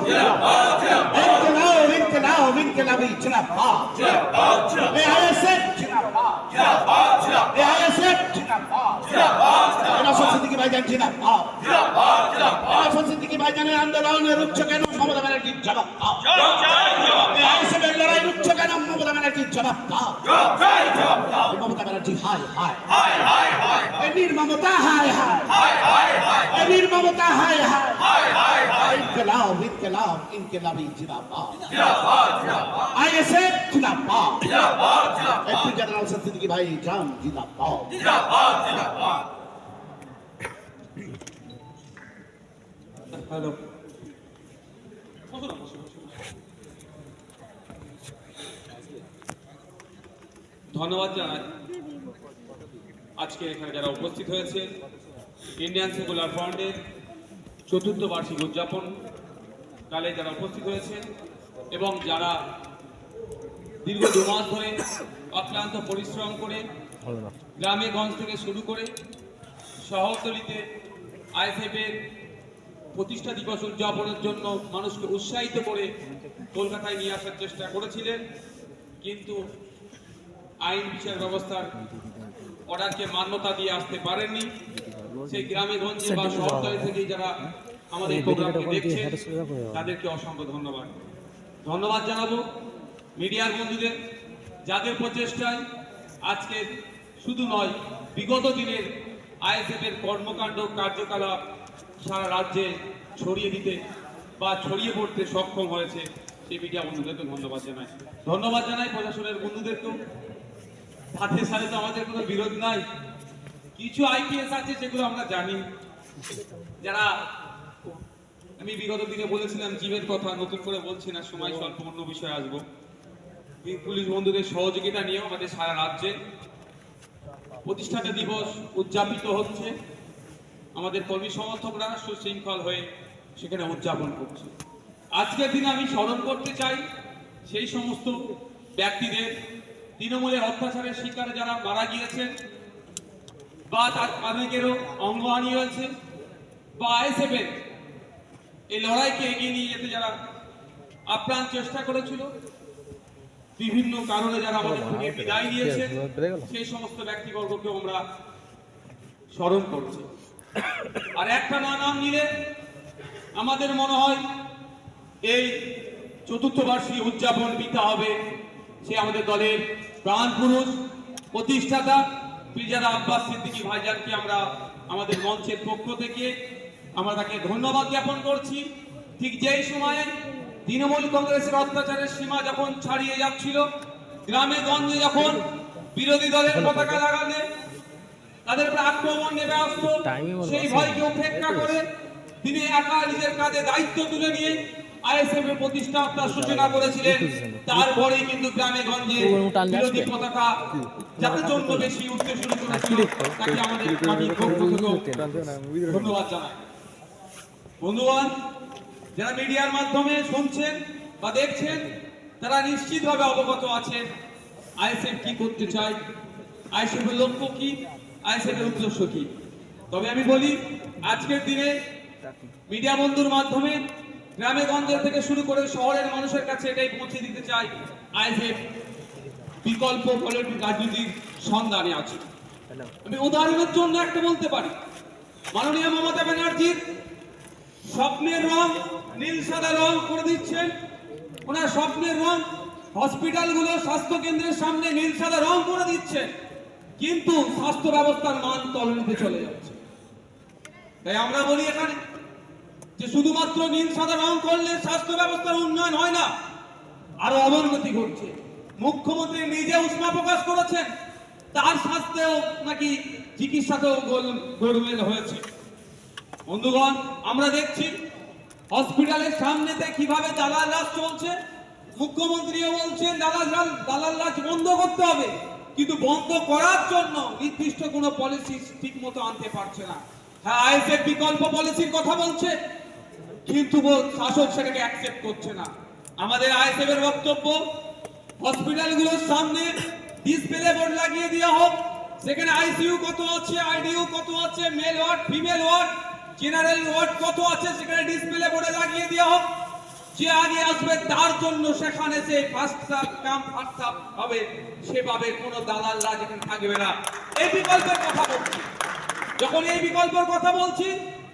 জিন্দাবাদ ইনকলাব ইনকলাব, ইনকলাবি জিন্দাবাদ এ আইএসএফ জিন্দাবাদ এ আইএসএফ জিন্দাবাদ এনাফর সিদ্দিকী ভাইজান জিন্দাবাদ এনাফর সিদ্দিকী ভাইজানের আন্দোলনে রুখছে কেন? মমতা ব্যানার্জির জবাব লড়াই রুখছে কেন মমতা ব্যানার্জির জবাব দাও মমতা ব্যানার্জি হায় হায় এ নির্মমতা হায় হায় এ নির্মমতা হায় হায় ইনকলাব ইনকলাব ইনকলাবি জিন্দাবাদ আইএসএফ জিন্দাবাদ এমপি জেনারেল সিদ্দিকী ভাই জান জিন্দাবাদ হ্যালো ধন্যবাদ জানাই। আজকে এখানে যারা উপস্থিত হয়েছে ইন্ডিয়ান সেকুলার ফ্রন্টের চতুর্থ বার্ষিক উদযাপন কালে যারা উপস্থিত হয়েছে এবং যারা দীর্ঘ দু মাস ধরে অক্লান্ত পরিশ্রম করে গ্রামে গঞ্জ থেকে শুরু করে শহরতলিতে আইএসএফের প্রতিষ্ঠা দিবস উদযাপনের জন্য মানুষকে উৎসাহিত করে কলকাতায় নিয়ে আসার চেষ্টা করেছিলেন, কিন্তু আইন বিচার ব্যবস্থার অর্ডারকে মান্যতা দিয়ে আসতে পারেননি। সেই গ্রামে গঞ্জে বা শহরতলি থেকে যারা আমাদের প্রোগ্রামকে দেখছেন তাদেরকে অসংখ্য ধন্যবাদ। ধন্যবাদ জানাব মিডিয়ার বন্ধুদের যাদের প্রচেষ্টায় আজকে শুধু নয় বিগত দিনের আইএসএফ এর কর্মকাণ্ড কার্যকলাপ সারা রাজ্যে ছড়িয়ে দিতে বা ছড়িয়ে পড়তে সক্ষম হয়েছে সেই মিডিয়া বন্ধুদেরকে ধন্যবাদ জানাই। ধন্যবাদ জানাই প্রশাসনের বন্ধুদেরকেও। তাদের সাথে তো আমাদের কোনো বিরোধ নাই। কিছু আইপিএস আছে সেগুলো আমরা জানি। যারা আমি বিগত দিনে বলেছিলাম জিমের কথা, নতুন করে বলছি না, সময় স্বল্প অন্য বিষয়ে আসব। পুলিশ বন্ধুদের সহযোগিতা নিয়েও আমাদের সারা রাজ্যে প্রতিষ্ঠাতা দিবস উদযাপিত হচ্ছে। আমাদের কর্মী সমর্থকরা সুশৃঙ্খল হয়ে সেখানে উদযাপন করছে। আজকের দিনে আমি স্মরণ করতে চাই সেই সমস্ত ব্যক্তিদের তৃণমূলের অত্যাচারের শিকারে যারা মারা গিয়েছেন বা তার অনেকেরও অঙ্গহানি হয়েছে বা আইএসএফের এই লড়াইকে এগিয়ে নিয়ে যেতে যারা আপ্রাণ চেষ্টা করেছিল বিভিন্ন কারণে যারা আমাদের থেকে বিদায় নিয়েছে সেই সমস্ত ব্যক্তিবর্গকে আমরা স্মরণ করছি। আর একটা না নাম নিলে আমাদের মনে হয় এই চতুর্থ বার্ষিক উদযাপন দিতে হবে সে আমাদের দলের প্রাণ পুরুষ প্রতিষ্ঠাতা পিজারা আব্বাস সিদ্দিকী ভাইজানকে আমরা আমাদের মঞ্চের পক্ষ থেকে আমরা তাকে ধন্যবাদ জ্ঞাপন করছি। ঠিক যেই সময়ে তৃণমূল কংগ্রেসের অত্যাচারের সীমা যখন ছাড়িয়ে যাচ্ছিল গ্রামে গঞ্জে যখন বিরোধী দলের পতাকা লাগালে তাদের উপর আক্রমণ নেমে আসতো। সেই ভয়কে উপেক্ষা করে তিনি একা নিজের কাঁধে দায়িত্ব তুলে নিয়ে আইএসএফ এর প্রতিষ্ঠাতার সূচনা করেছিলেন। তারপরেই কিন্তু গ্রামে গঞ্জে বিরোধী পতাকা যাতে জন্য বেশি উঠতে শুরু করেছিল তাকে আমাদের পার্টির পক্ষ থেকেও ধন্যবাদ জানাই। বন্ধুগণ যারা মিডিয়ার মাধ্যমে শুনছেন বা দেখছেন তারা নিশ্চিতভাবে অবগত আছেন আইএসএফ কি করতে চায় আইএসএফ এর লক্ষ্য কি আইএসএফ এর উদ্দেশ্য কি। তবে আমি বলি আজকের দিনে মিডিয়া বন্ধুর মাধ্যমে গ্রামে গঞ্জের থেকে শুরু করে শহরের মানুষের কাছে এটাই পৌঁছে দিতে চাই। আইএসএফ বিকল্প পলিটিক রাজনীতির সন্ধানে আছে। আমি উদাহরণের জন্য একটা বলতে পারি। মাননীয় মমতা ব্যানার্জির স্বপ্নের রং নীল সাদা রং করে দিচ্ছেন। ওনার স্বপ্নের রং হসপিটালগুলো স্বাস্থ্য কেন্দ্রের সামনে নীল সাদা রং করে দিচ্ছে কিন্তু স্বাস্থ্য ব্যবস্থার মান তল তলনিতে চলে যাচ্ছে। তাই আমরা বলি এখানে যে শুধুমাত্র নীল, সাদা রং করলে স্বাস্থ্য ব্যবস্থার উন্নয়ন হয় না, আরও অবনতি ঘটছে। মুখ্যমন্ত্রী নিজে উষ্মা প্রকাশ করেছেন, তার স্বাস্থ্যেও নাকি চিকিৎসাতেও গোল- গোলমেল হয়েছে। বন্ধুগণ, আমরা দেখছি হসপিটালের সামনেতে কীভাবে দালাল রাজ চলছে। মুখ্যমন্ত্রীও বলছেন, দালাল দালাল রাজ বন্ধ করতে হবে, কিন্তু বন্ধ করার জন্য নির্দিষ্ট কোনো পলিসি ঠিক মতো আনতে পারছে না। হ্যাঁ আইএসএফ বিকল্প পলিসির কথা বলছে। কিন্তু শাসক সেটাকে অ্যাকসেপ্ট করছে না। আমাদের আইএসএফ এর বক্তব্য হসপিটালগুলোর সামনে ডিসপ্লে বোর্ড লাগিয়ে দেওয়া হোক সেখানে আইসিইউ কত আছে আইডিইউ কত আছে male ward female ward general ward কত আছে, সেখানে ডিসপ্লে বোর্ডে লাগিয়ে দেওয়া হোক। যে আগে আসবে, তার জন্য সেখানে সে ফার্স্ট কাম ফার্স্ট হবে, সেভাবে কোনো দালাল রাজ এখানে থাকবে না। এই বিকল্পের কথা বলছি। যখন এই বিকল্পের কথা বলছি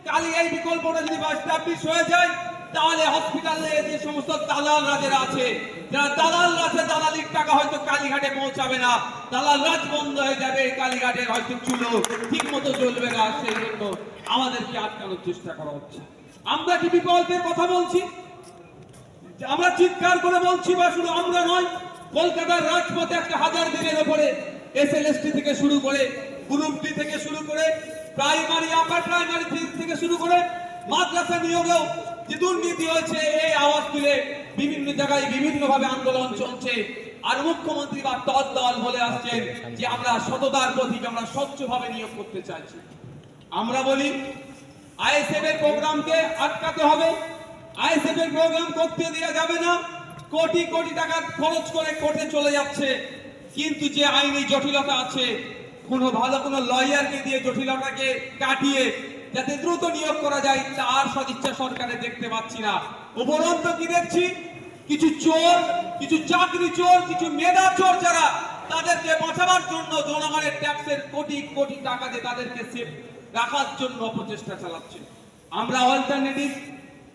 কালি এই বিকল্পটা যদি এস্টাবলিশ হয়ে যায়, তাহলে হসপিটালে যে সমস্ত দালাল রাজেরা আছে, যারা দালাল রাজে দালালির টাকা হয়তো কালীঘাটে পৌঁছাবে না, দালাল রাজ বন্ধ হয়ে যাবে, কালীঘাটের হয়তো চুলো ঠিক মতো চলবে না, সেই জন্য আমাদেরকে আটকানোর চেষ্টা করা হচ্ছে। আমরা কি বিকল্পের কথা বলছি? আমরা চিৎকার করে বলছি, বা শুধু আমরা নয়, কলকাতার রাজপথে একটা হাজার দিনের ওপরে এসএলএসটি থেকে শুরু করে গ্রুপ ডি থেকে শুরু করে প্রাইমারি, আপার প্রাইমারি থেকে শুরু করে মাদ্রাসা নিয়োগেও যে দুর্নীতি হয়েছে, এই আওয়াজ তুলে বিভিন্ন জায়গায় বিভিন্ন ভাবে আন্দোলন চলছে। আর মুখ্যমন্ত্রী বা দল দল বলে আসছেন যে আমরা সততার প্রতীক, আমরা স্বচ্ছভাবে নিয়োগ করতে চাইছি। আমরা বলি, আইএসএফ এর প্রোগ্রামকে আটকাতে হবে। আইএসএফ এর প্রোগ্রাম করতে দেওয়া যাবে না। কোটি কোটি টাকা খরচ করে কোর্টে চলে যাচ্ছে। কিন্তু যে আইনি জটিলতা আছে কোনো ভালো কোনো লয়ারকে দিয়ে জটিলতাকে কাটিয়ে যাতে দ্রুত নিয়োগ করা যায়, তার সদিচ্ছা সরকারে দেখতে পাচ্ছি না। উপরন্ত কি দেখছি? কিছু চোর, কিছু চাকরি চোর, কিছু মেধা চোর যারা তাদেরকে বাঁচাবার জন্য জনগণের ট্যাক্সের কোটি কোটি টাকা দিয়ে তাদেরকে সেফ রাখার জন্য অপচেষ্টা চালাচ্ছে। আমরা অল্টারনেটিভ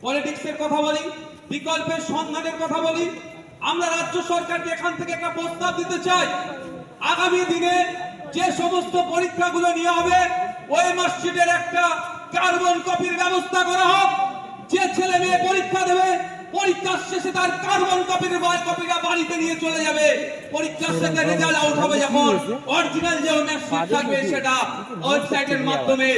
পলিটিক্সের কথা বলি, বিকল্পের সন্ধানের কথা বলি। আমরা রাজ্য সরকারকে এখান থেকে একটা প্রস্তাব দিতে চাই। আগামী দিনে যে সমস্ত পরীক্ষাগুলো নিয়ে হবে, ওই মসজিদের একটা কার্বন কপির ব্যবস্থা করা হোক। যে ছেলে মেয়ে পরীক্ষা দেবে, পরীক্ষার শেষে তার কার্বন কপির কপিটা বাড়িতে নিয়ে চলে যাবে। পরীক্ষার শেষে রেজাল্ট আউট হবে যখন। অরিজিনাল যে মার্কশিট থাকবে সেটা ওয়েবসাইটের মাধ্যমে।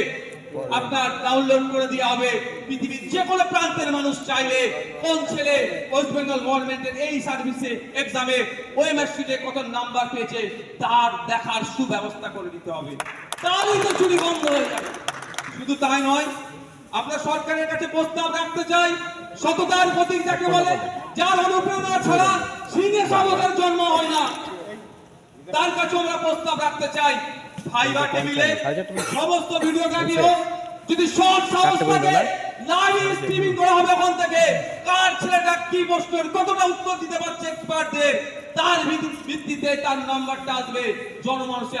আপনার ডাউনলোড করে দেওয়া হবে। পৃথিবীর যে কোনো প্রান্তের মানুষ চাইলে কোন ছেলে ওয়েস্ট বেঙ্গল গভর্নমেন্টের এই সার্ভিসে এক্সামে ওই মার্কশিটে কত নাম্বার পেয়েছে, তার দেখার সুব্যবস্থা করে দিতে হবে। তাহলেই তো চুরি বন্ধ হয়ে যাবে। শুধু তাই নয় আমরা সরকারের কাছে প্রস্তাব রাখতে চাই, সততার প্রতীক যাকে বলে, যার অনুপ্রেরণা ছাড়া সিংহে শাবকের জন্ম হয় না। তার কাছে আমরা প্রস্তাব রাখতে চাই ফাইবার টেবিলে সমস্ত যদি সাহস থাকে লাইভ স্ট্রিমিং করা হবে ওখান থেকে। কার ছেলেটা কি প্রশ্নের কতটা উত্তর দিতে পারছে এক্সপার্টদের তার ভিত্তিতে তার নাম্বারটা আসবে। জনমানুষে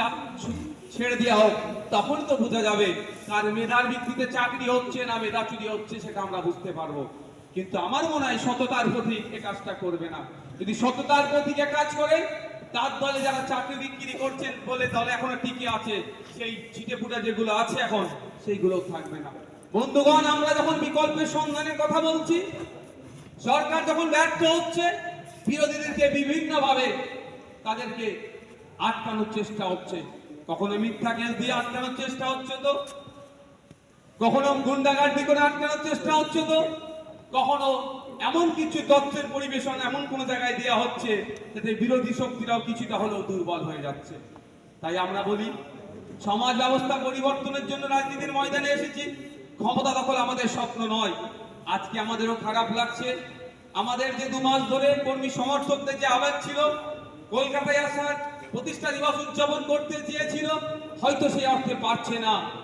ছেড়ে দেওয়া হোক তখন তো বোঝা যাবে। কার মেধার ভিত্তিতে চাকরি হচ্ছে না মেধা চুরি হচ্ছে সেটা আমরা বুঝতে পারব। কিন্তু আমার মনে হয় সততার প্রতীক এ কাজটা করবে না। যদি সততার প্রতীকে কাজ করে তার দলে যারা চাকরি বিক্রি করছেন বলে দলে এখনও টিকে আছে, সেই ছিটে ফুটা যেগুলো আছে এখন, সেইগুলো থাকবে না। বন্ধুগণ, আমরা যখন বিকল্পের সন্ধানের কথা বলছি, সরকার যখন ব্যর্থ হচ্ছে, বিরোধীদেরকে বিভিন্ন ভাবে তাদেরকে আটকানোর চেষ্টা হচ্ছে। কখনো মিথ্যা কেস দিয়ে আটকানোর চেষ্টা হচ্ছে তো? কখনো গুন্ডাগার্দি করে আটকানোর চেষ্টা হচ্ছে তো? কখনো এমন কিছু তথ্যের পরিবেশন এমন কোন জায়গায় দেওয়া হচ্ছে যাতে বিরোধী শক্তিরাও কিছুটা হলেও দুর্বল হয়ে যাচ্ছে। তাই আমরা বলি, সমাজ ব্যবস্থা পরিবর্তনের জন্য রাজনীতির ময়দানে এসেছি। ক্ষমতা দখল আমাদের স্বপ্ন নয়। আজকে আমাদেরও খারাপ লাগছে। আমাদের যে দু মাস ধরে কর্মী সমর্থকদের যে আবেগ ছিল, কলকাতায় আসার প্রতিষ্ঠা দিবস উদযাপন করতে চেয়েছিল, হয়তো সেই অর্থে পারছে না।